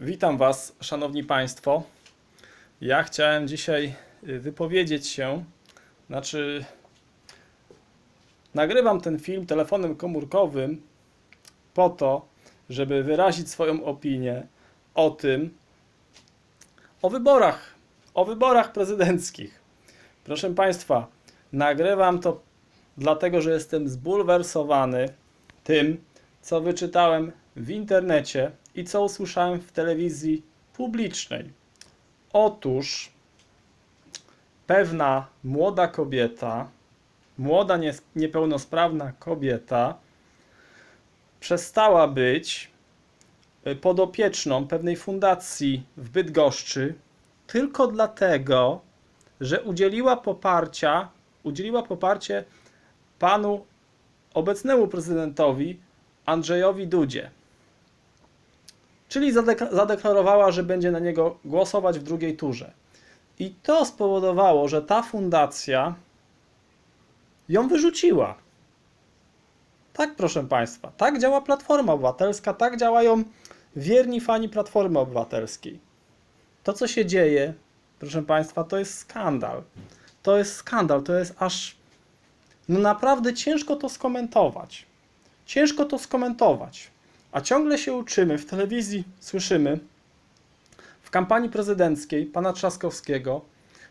Witam Was, Szanowni Państwo. Ja chciałem dzisiaj y, wypowiedzieć się, znaczy nagrywam ten film telefonem komórkowym po to, żeby wyrazić swoją opinię o tym, o wyborach, o wyborach prezydenckich. Proszę Państwa, nagrywam to dlatego, że jestem zbulwersowany tym, co wyczytałem w internecie i co usłyszałem w telewizji publicznej. Otóż pewna młoda kobieta, młoda nie, niepełnosprawna kobieta, przestała być y, podopieczną pewnej fundacji w Bydgoszczy tylko dlatego, że udzieliła poparcia, udzieliła poparcie panu obecnemu prezydentowi Andrzejowi Dudzie. Czyli zadek- zadeklarowała, że będzie na niego głosować w drugiej turze. I to spowodowało, że ta fundacja ją wyrzuciła. Tak, proszę Państwa, tak działa Platforma Obywatelska, tak działają wierni fani Platformy Obywatelskiej. To, co się dzieje, proszę Państwa, to jest skandal. To jest skandal, to jest aż. No naprawdę ciężko to skomentować. Ciężko to skomentować. A ciągle się uczymy, w telewizji słyszymy, w kampanii prezydenckiej pana Trzaskowskiego,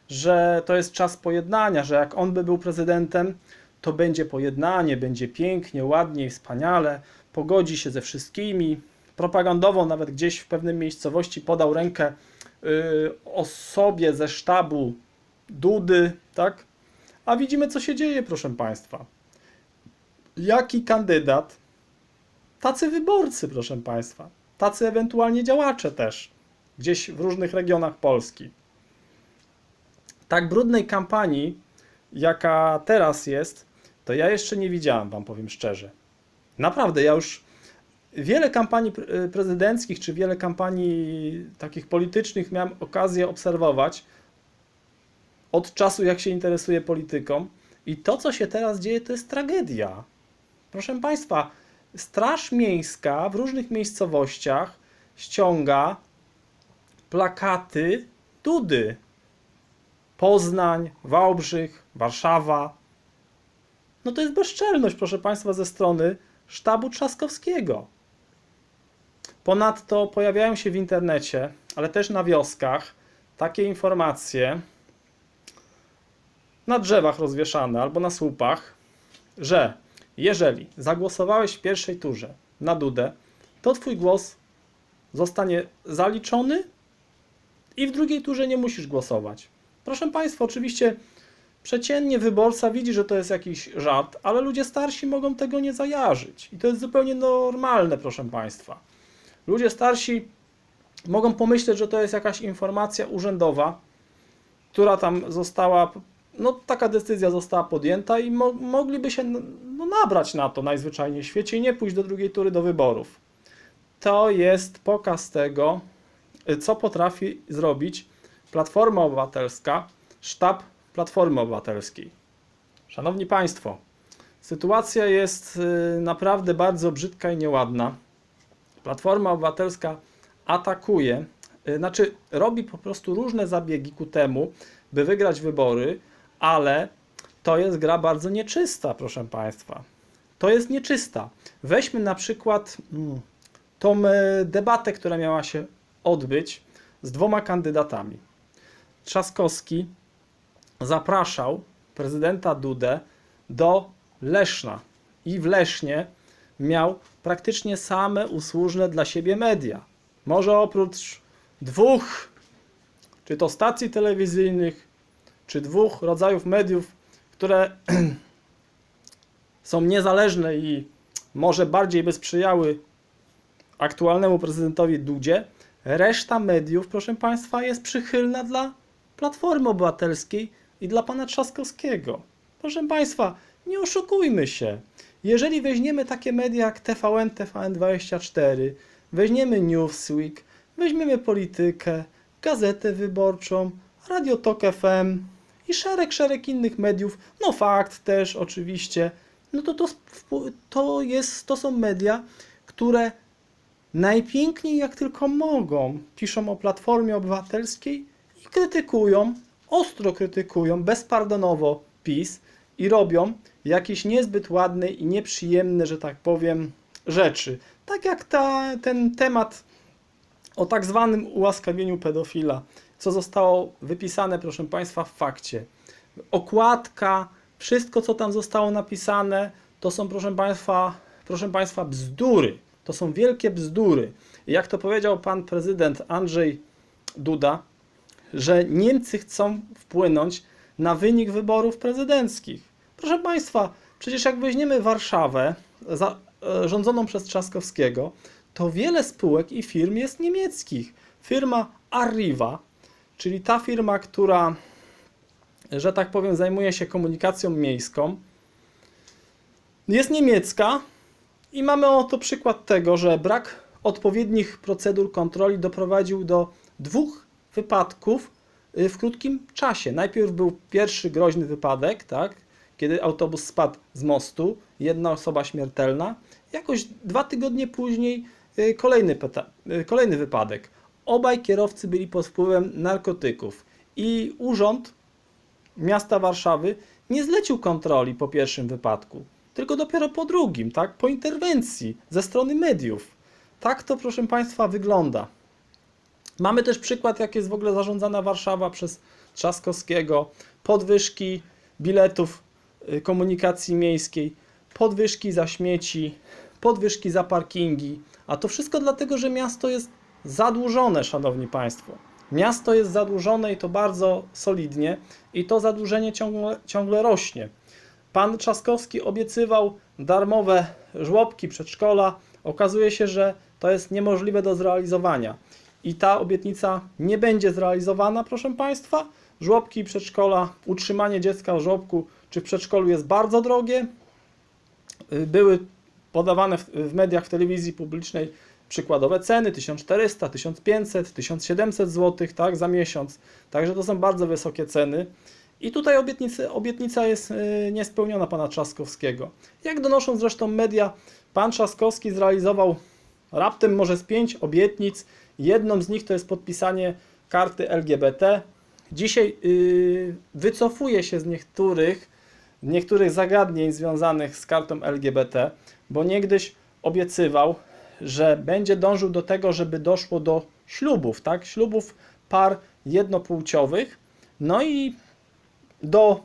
że to jest czas pojednania, że jak on by był prezydentem, to będzie pojednanie, będzie pięknie, ładnie, wspaniale, pogodzi się ze wszystkimi. Propagandowo nawet gdzieś w pewnej miejscowości podał rękę y, osobie ze sztabu Dudy, tak? A widzimy, co się dzieje, proszę Państwa. Jaki kandydat, tacy wyborcy, proszę Państwa, tacy ewentualnie działacze też, gdzieś w różnych regionach Polski. Tak brudnej kampanii, jaka teraz jest, to ja jeszcze nie widziałem, Wam powiem szczerze. Naprawdę, ja już wiele kampanii pre- prezydenckich, czy wiele kampanii takich politycznych miałem okazję obserwować od czasu, jak się interesuję polityką. I to, co się teraz dzieje, to jest tragedia. Proszę Państwa, Straż Miejska w różnych miejscowościach ściąga plakaty Dudy. Poznań, Wałbrzych, Warszawa. No to jest bezczelność, proszę Państwa, ze strony sztabu Trzaskowskiego. Ponadto pojawiają się w internecie, ale też na wioskach, takie informacje na drzewach rozwieszane albo na słupach, że jeżeli zagłosowałeś w pierwszej turze na Dudę, to Twój głos zostanie zaliczony i w drugiej turze nie musisz głosować. Proszę Państwa, oczywiście przeciętnie wyborca widzi, że to jest jakiś żart, ale ludzie starsi mogą tego nie zajarzyć. I to jest zupełnie normalne, proszę Państwa. Ludzie starsi mogą pomyśleć, że to jest jakaś informacja urzędowa, która tam została, no taka decyzja została podjęta i mo mogliby się no, nabrać na to najzwyczajniej w świecie i nie pójść do drugiej tury do wyborów. To jest pokaz tego, co potrafi zrobić Platforma Obywatelska, sztab Platformy Obywatelskiej. Szanowni Państwo, sytuacja jest y, naprawdę bardzo brzydka i nieładna. Platforma Obywatelska atakuje, y, znaczy robi po prostu różne zabiegi ku temu, by wygrać wybory, ale to jest gra bardzo nieczysta, proszę Państwa. To jest nieczysta. Weźmy na przykład mm, tą e, debatę, która miała się odbyć z dwoma kandydatami. Trzaskowski zapraszał prezydenta Dudę do Leszna i w Lesznie miał praktycznie same usłużne dla siebie media. Może oprócz dwóch, czy to stacji telewizyjnych, czy dwóch rodzajów mediów, które są niezależne i może bardziej by sprzyjały aktualnemu prezydentowi Dudzie, reszta mediów, proszę Państwa, jest przychylna dla Platformy Obywatelskiej i dla pana Trzaskowskiego. Proszę Państwa, nie oszukujmy się. Jeżeli weźmiemy takie media jak TVN, TVN24, weźmiemy Newsweek, weźmiemy Politykę, Gazetę Wyborczą, Radio Tok FM i szereg, szereg innych mediów, no Fakt też oczywiście, no to to, to, jest, to są media, które najpiękniej jak tylko mogą piszą o Platformie Obywatelskiej i krytykują, ostro krytykują, bezpardonowo PiS i robią jakieś niezbyt ładne i nieprzyjemne, że tak powiem, rzeczy. Tak jak ta, ten temat o tak zwanym ułaskawieniu pedofila, co zostało wypisane, proszę Państwa, w fakcie. Okładka, wszystko, co tam zostało napisane, to są, proszę Państwa, proszę Państwa, bzdury. To są wielkie bzdury. Jak to powiedział pan prezydent Andrzej Duda, że Niemcy chcą wpłynąć na wynik wyborów prezydenckich. Proszę Państwa, przecież jak weźmiemy Warszawę za, e, rządzoną przez Trzaskowskiego, to wiele spółek i firm jest niemieckich. Firma Arriva, czyli ta firma, która, że tak powiem, zajmuje się komunikacją miejską, jest niemiecka i mamy oto przykład tego, że brak odpowiednich procedur kontroli doprowadził do dwóch wypadków y, w krótkim czasie. Najpierw był pierwszy groźny wypadek, tak, kiedy autobus spadł z mostu, jedna osoba śmiertelna. Jakoś dwa tygodnie później y, kolejny, y, kolejny wypadek. Obaj kierowcy byli pod wpływem narkotyków i urząd miasta Warszawy nie zlecił kontroli po pierwszym wypadku, tylko dopiero po drugim, tak, po interwencji ze strony mediów. Tak to, proszę Państwa, wygląda. Mamy też przykład, jak jest w ogóle zarządzana Warszawa przez Trzaskowskiego. Podwyżki biletów y, komunikacji miejskiej, podwyżki za śmieci, podwyżki za parkingi. A to wszystko dlatego, że miasto jest zadłużone, Szanowni Państwo. Miasto jest zadłużone i to bardzo solidnie i to zadłużenie ciągle, ciągle rośnie. Pan Trzaskowski obiecywał darmowe żłobki, przedszkola. Okazuje się, że to jest niemożliwe do zrealizowania. I ta obietnica nie będzie zrealizowana, proszę Państwa. Żłobki, przedszkola, utrzymanie dziecka w żłobku czy w przedszkolu jest bardzo drogie. Były podawane w mediach, w telewizji publicznej przykładowe ceny 1400, 1500, 1700 zł tak, za miesiąc. Także to są bardzo wysokie ceny. I tutaj obietnicy, obietnica jest y, niespełniona pana Trzaskowskiego. Jak donoszą zresztą media, pan Trzaskowski zrealizował raptem może z pięć obietnic. Jedną z nich to jest podpisanie karty LGBT. Dzisiaj y, wycofuje się z niektórych, niektórych zagadnień związanych z kartą LGBT, bo niegdyś obiecywał, że będzie dążył do tego, żeby doszło do ślubów, tak? Ślubów par jednopłciowych. No i do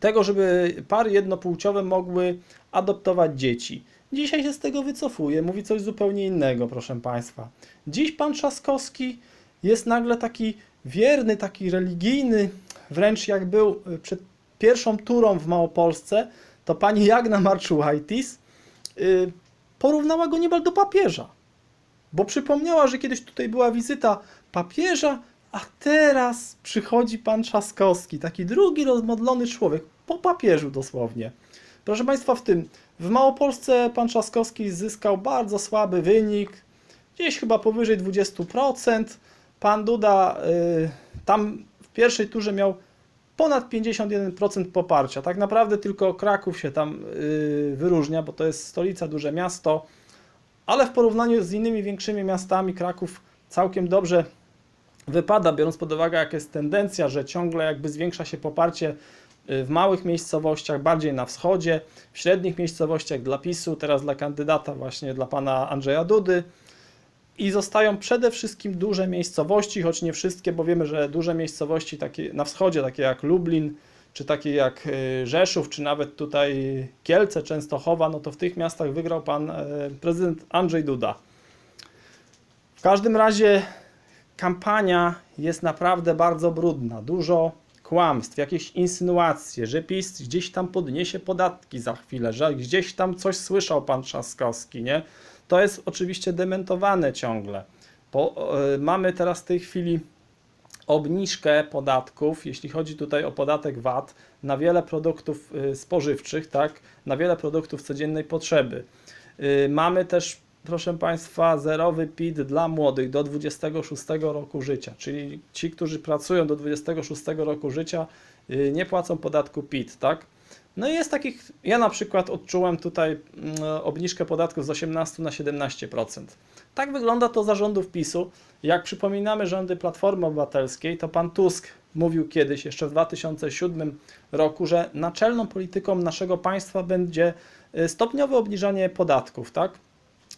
tego, żeby pary jednopłciowe mogły adoptować dzieci. Dzisiaj się z tego wycofuje, mówi coś zupełnie innego, proszę Państwa. Dziś pan Trzaskowski jest nagle taki wierny, taki religijny, wręcz jak był y, przed pierwszą turą w Małopolsce, to pani Jagna Marczułajtis y, porównała go niemal do papieża. Bo przypomniała, że kiedyś tutaj była wizyta papieża, a teraz przychodzi pan Trzaskowski, taki drugi rozmodlony człowiek, po papieżu dosłownie. Proszę Państwa, w tym, w Małopolsce pan Trzaskowski zyskał bardzo słaby wynik, gdzieś chyba powyżej 20%. Pan Duda y, tam w pierwszej turze miał ponad 51% poparcia. Tak naprawdę tylko Kraków się tam y, wyróżnia, bo to jest stolica, duże miasto, ale w porównaniu z innymi większymi miastami Kraków całkiem dobrze wypada, biorąc pod uwagę, jaka jest tendencja, że ciągle jakby zwiększa się poparcie y, w małych miejscowościach, bardziej na wschodzie, w średnich miejscowościach dla PiSu, teraz dla kandydata właśnie dla pana Andrzeja Dudy. I zostają przede wszystkim duże miejscowości, choć nie wszystkie, bo wiemy, że duże miejscowości takie na wschodzie, takie jak Lublin, czy takie jak y, Rzeszów, czy nawet tutaj Kielce, Częstochowa, no to w tych miastach wygrał pan e, prezydent Andrzej Duda. W każdym razie kampania jest naprawdę bardzo brudna. Dużo kłamstw, jakieś insynuacje, że PiS gdzieś tam podniesie podatki za chwilę, że gdzieś tam coś słyszał pan Trzaskowski, nie? To jest oczywiście dementowane ciągle. Bo, e, mamy teraz w tej chwili obniżkę podatków, jeśli chodzi tutaj o podatek VAT, na wiele produktów y, spożywczych, tak, na wiele produktów codziennej potrzeby. Y, Mamy też, proszę Państwa, zerowy PIT dla młodych do 26 roku życia, czyli ci, którzy pracują do 26 roku życia, y, nie płacą podatku PIT, tak. No i jest takich, ja na przykład odczułem tutaj mm, obniżkę podatków z 18 na 17%. Tak wygląda to za rządów PiSu. Jak przypominamy rządy Platformy Obywatelskiej, to pan Tusk mówił kiedyś, jeszcze w 2007 roku, że naczelną polityką naszego państwa będzie y, stopniowe obniżanie podatków, tak?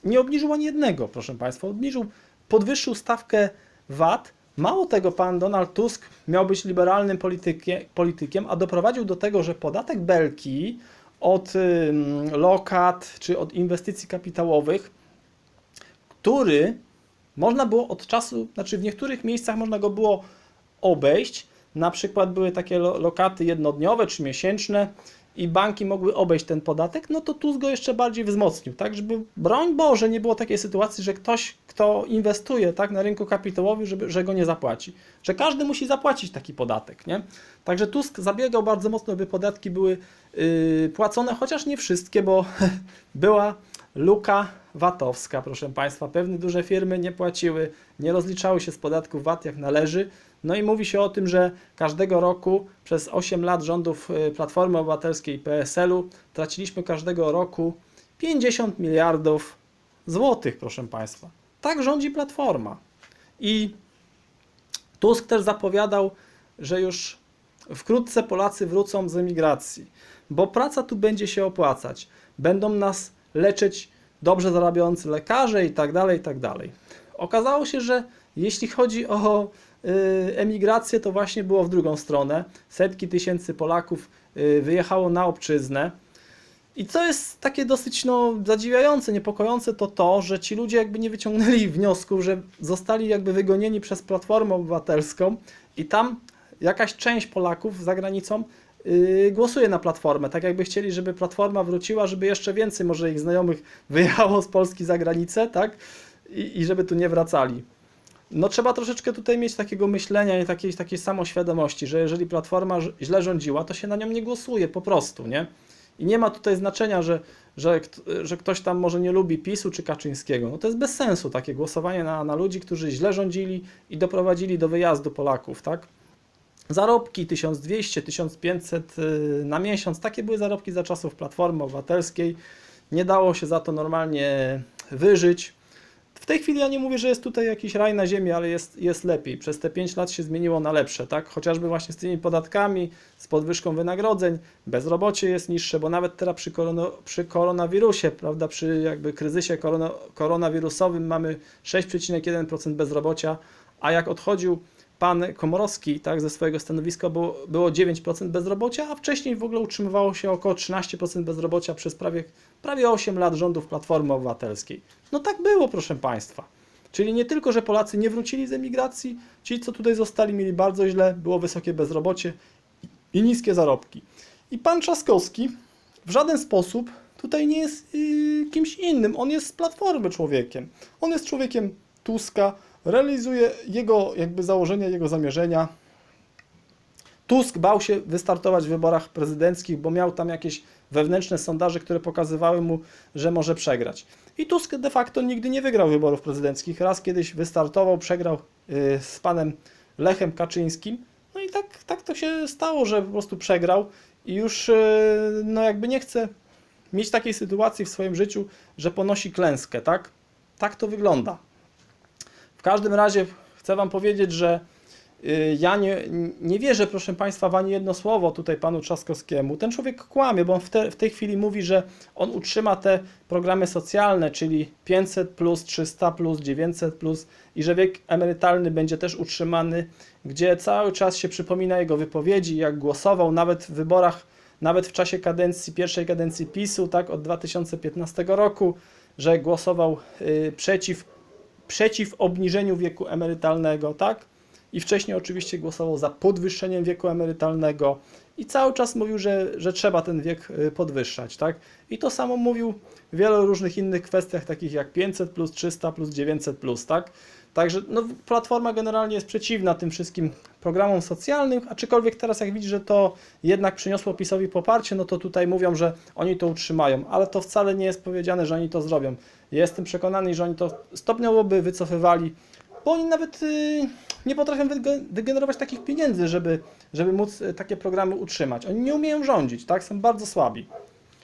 Nie obniżył ani jednego, proszę Państwa. Obniżył, podwyższył stawkę VAT. Mało tego, pan Donald Tusk miał być liberalnym politykie, politykiem, a doprowadził do tego, że podatek Belki od lokat czy od inwestycji kapitałowych, który można było od czasu, znaczy w niektórych miejscach można go było obejść. Na przykład były takie lo- lokaty jednodniowe czy miesięczne i banki mogły obejść ten podatek, no to Tusk go jeszcze bardziej wzmocnił, tak, żeby broń Boże nie było takiej sytuacji, że ktoś, kto inwestuje tak na rynku kapitałowym, żeby, że go nie zapłaci, że każdy musi zapłacić taki podatek, nie? Także Tusk zabiegał bardzo mocno, by podatki były yy, płacone, chociaż nie wszystkie, bo była luka VAT-owska, proszę Państwa. Pewne duże firmy nie płaciły, nie rozliczały się z podatków VAT jak należy. No i mówi się o tym, że każdego roku przez 8 lat rządów y, Platformy Obywatelskiej i PSL-u traciliśmy każdego roku 50 miliardów złotych, proszę Państwa. Tak rządzi Platforma. I Tusk też zapowiadał, że już wkrótce Polacy wrócą z emigracji, bo praca tu będzie się opłacać. Będą nas leczyć dobrze zarabiający lekarze i tak dalej, i tak dalej. Okazało się, że jeśli chodzi o emigrację, to właśnie było w drugą stronę. Setki tysięcy Polaków y, wyjechało na obczyznę. I co jest takie dosyć no, zadziwiające, niepokojące, to to, że ci ludzie jakby nie wyciągnęli wniosków, że zostali jakby wygonieni przez Platformę Obywatelską i tam jakaś część Polaków za granicą yy, głosuje na Platformę. Tak jakby chcieli, żeby Platforma wróciła, żeby jeszcze więcej może ich znajomych wyjechało z Polski za granicę, tak? I, i żeby tu nie wracali. No trzeba troszeczkę tutaj mieć takiego myślenia i takiej, takiej samoświadomości, że jeżeli Platforma źle rządziła, to się na nią nie głosuje po prostu, nie? I nie ma tutaj znaczenia, że, że, że ktoś tam może nie lubi PiSu czy Kaczyńskiego. No to jest bez sensu takie głosowanie na, na ludzi, którzy źle rządzili i doprowadzili do wyjazdu Polaków, tak? Zarobki 1200, 1500 y, na miesiąc, takie były zarobki za czasów Platformy Obywatelskiej. Nie dało się za to normalnie wyżyć. W tej chwili ja nie mówię, że jest tutaj jakiś raj na ziemi, ale jest, jest lepiej. Przez te 5 lat się zmieniło na lepsze, tak? Chociażby właśnie z tymi podatkami, z podwyżką wynagrodzeń, bezrobocie jest niższe, bo nawet teraz przy, korono, przy koronawirusie, prawda, przy jakby kryzysie korono, koronawirusowym mamy 6,1% bezrobocia, a jak odchodził pan Komorowski, tak, ze swojego stanowiska było, było 9% bezrobocia, a wcześniej w ogóle utrzymywało się około 13% bezrobocia przez prawie, prawie 8 lat rządów Platformy Obywatelskiej. No tak było, proszę Państwa. Czyli nie tylko, że Polacy nie wrócili z emigracji, ci, co tutaj zostali, mieli bardzo źle, było wysokie bezrobocie i niskie zarobki. I pan Trzaskowski w żaden sposób tutaj nie jest yy, kimś innym. On jest z Platformy człowiekiem. On jest człowiekiem Tuska, realizuje jego jakby założenia, jego zamierzenia. Tusk bał się wystartować w wyborach prezydenckich, bo miał tam jakieś wewnętrzne sondaże, które pokazywały mu, że może przegrać. I Tusk de facto nigdy nie wygrał wyborów prezydenckich. Raz kiedyś wystartował, przegrał y, z panem Lechem Kaczyńskim. No i tak, tak to się stało, że po prostu przegrał i już y, no jakby nie chce mieć takiej sytuacji w swoim życiu, że ponosi klęskę, tak? Tak to wygląda. W każdym razie chcę Wam powiedzieć, że y, ja nie, nie wierzę, proszę Państwa, w ani jedno słowo tutaj panu Trzaskowskiemu. Ten człowiek kłamie, bo on w, te, w tej chwili mówi, że on utrzyma te programy socjalne, czyli 500, plus, 300, plus, 900 plus i że wiek emerytalny będzie też utrzymany, gdzie cały czas się przypomina jego wypowiedzi, jak głosował nawet w wyborach, nawet w czasie kadencji, pierwszej kadencji PiSu, tak, od 2015 roku, że głosował y, przeciw przeciw obniżeniu wieku emerytalnego, tak? I wcześniej oczywiście głosował za podwyższeniem wieku emerytalnego i cały czas mówił, że, że trzeba ten wiek y, podwyższać, tak? I to samo mówił w wielu różnych innych kwestiach, takich jak 500 plus 300 plus 900 plus, tak? Także no, Platforma generalnie jest przeciwna tym wszystkim programom socjalnym, aczkolwiek teraz jak widzi, że to jednak przyniosło PiSowi poparcie, no to tutaj mówią, że oni to utrzymają, ale to wcale nie jest powiedziane, że oni to zrobią. Jestem przekonany, że oni to stopniowo by wycofywali bo oni nawet y, nie potrafią wyge- wygenerować takich pieniędzy, żeby, żeby móc y, takie programy utrzymać. Oni nie umieją rządzić, tak? Są bardzo słabi.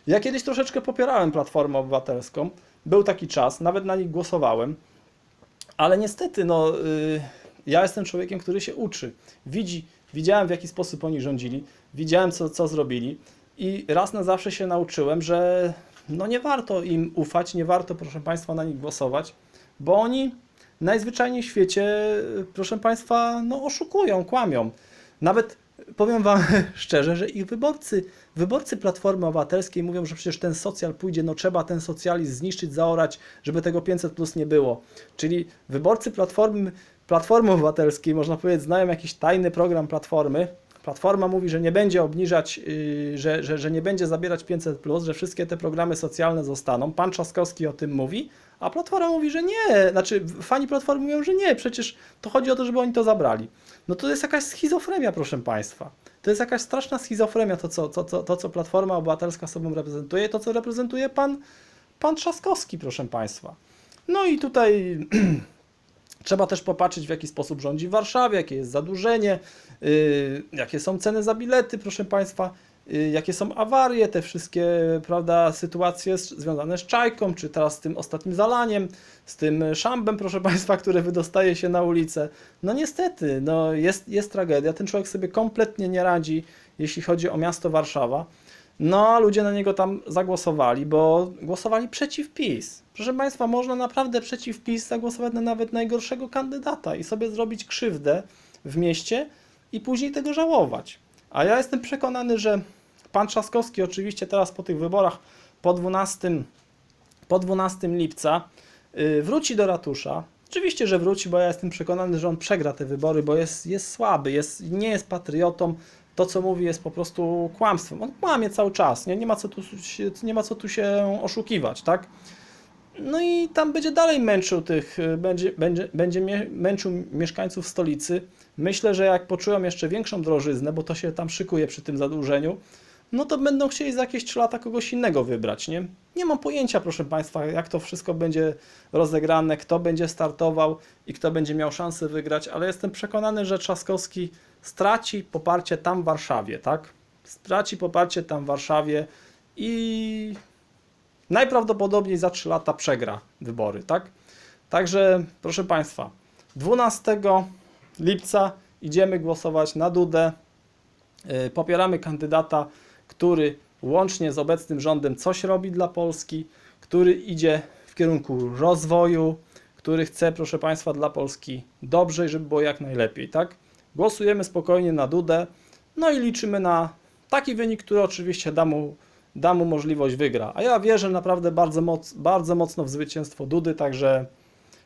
Ja kiedyś troszeczkę popierałem Platformę Obywatelską. Był taki czas, nawet na nich głosowałem. Ale niestety, no, y, ja jestem człowiekiem, który się uczy. Widzi, widziałem w jaki sposób oni rządzili, widziałem co, co zrobili i raz na zawsze się nauczyłem, że no nie warto im ufać, nie warto, proszę Państwa, na nich głosować, bo oni najzwyczajniej w świecie, y, proszę Państwa, no oszukują, kłamią. Nawet powiem Wam szczerze, że ich wyborcy, wyborcy Platformy Obywatelskiej mówią, że przecież ten socjal pójdzie, no trzeba ten socjalizm zniszczyć, zaorać, żeby tego 500 plus nie było. Czyli wyborcy Platformy, Platformy Obywatelskiej, można powiedzieć, znają jakiś tajny program Platformy. Platforma mówi, że nie będzie obniżać, yy, że, że, że nie będzie zabierać 500 plus, że wszystkie te programy socjalne zostaną. Pan Trzaskowski o tym mówi, a Platforma mówi, że nie. Znaczy, fani Platformy mówią, że nie, przecież to chodzi o to, żeby oni to zabrali. No to jest jakaś schizofrenia, proszę Państwa. To jest jakaś straszna schizofrenia, to co, to, to, to, co Platforma Obywatelska sobą reprezentuje, to co reprezentuje pan, pan Trzaskowski, proszę Państwa. No i tutaj trzeba też popatrzeć, w jaki sposób rządzi w Warszawie, jakie jest zadłużenie, yy, jakie są ceny za bilety, proszę Państwa, jakie są awarie, te wszystkie, prawda, sytuacje związane z czajką, czy teraz z tym ostatnim zalaniem, z tym szambem, proszę Państwa, który wydostaje się na ulicę. No niestety, no jest, jest tragedia. Ten człowiek sobie kompletnie nie radzi, jeśli chodzi o miasto Warszawa. No, a ludzie na niego tam zagłosowali, bo głosowali przeciw PiS. Proszę Państwa, można naprawdę przeciw PiS zagłosować na nawet najgorszego kandydata i sobie zrobić krzywdę w mieście i później tego żałować. A ja jestem przekonany, że pan Trzaskowski oczywiście teraz po tych wyborach po 12, po 12 lipca yy, wróci do ratusza. Oczywiście, że wróci, bo ja jestem przekonany, że on przegra te wybory, bo jest, jest słaby, jest, nie jest patriotą. To, co mówi, jest po prostu kłamstwem. On kłamie cały czas, nie, nie, ma, co tu się, nie ma co tu się oszukiwać, tak? No i tam będzie dalej męczył tych, y, będzie, będzie, będzie męczył mieszkańców stolicy. Myślę, że jak poczują jeszcze większą drożyznę, bo to się tam szykuje przy tym zadłużeniu, no to będą chcieli za jakieś 3 lata kogoś innego wybrać, nie? Nie mam pojęcia, proszę Państwa, jak to wszystko będzie rozegrane, kto będzie startował i kto będzie miał szansę wygrać, ale jestem przekonany, że Trzaskowski straci poparcie tam w Warszawie, tak? Straci poparcie tam w Warszawie i najprawdopodobniej za 3 lata przegra wybory, tak? Także, proszę Państwa, 12 lipca idziemy głosować na Dudę. Yy, Popieramy kandydata, który łącznie z obecnym rządem coś robi dla Polski, który idzie w kierunku rozwoju, który chce, proszę Państwa, dla Polski dobrze i żeby było jak najlepiej, tak? Głosujemy spokojnie na Dudę, no i liczymy na taki wynik, który oczywiście da mu da mu możliwość wygra. A ja wierzę naprawdę bardzo, moc, bardzo mocno w zwycięstwo Dudy, także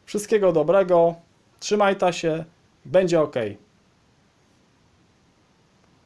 wszystkiego dobrego, trzymaj ta się, będzie ok.